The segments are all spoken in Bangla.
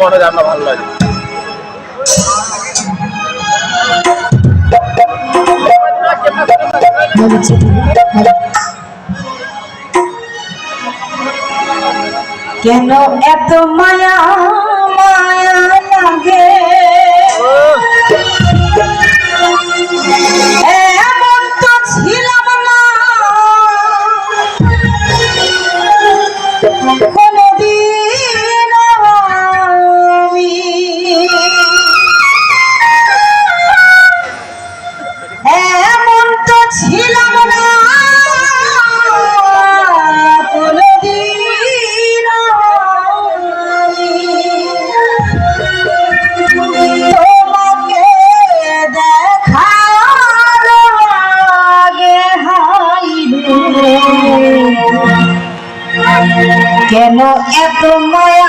করা জানা ভালো লাগে। কেন এত মায়া মায়া লাগে? কেন এত মায়া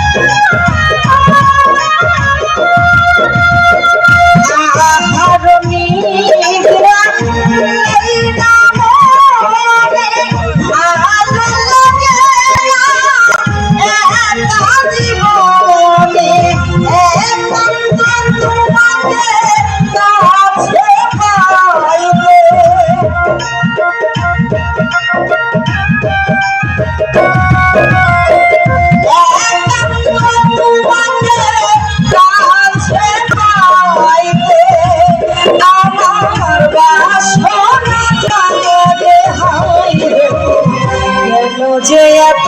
এত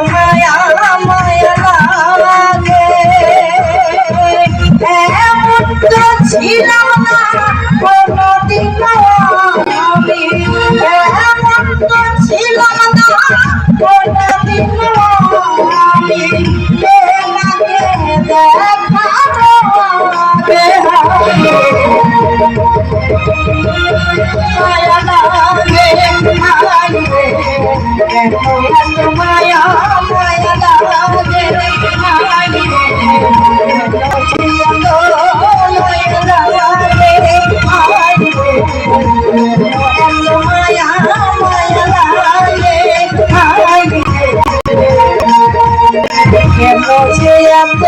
কেন যে এত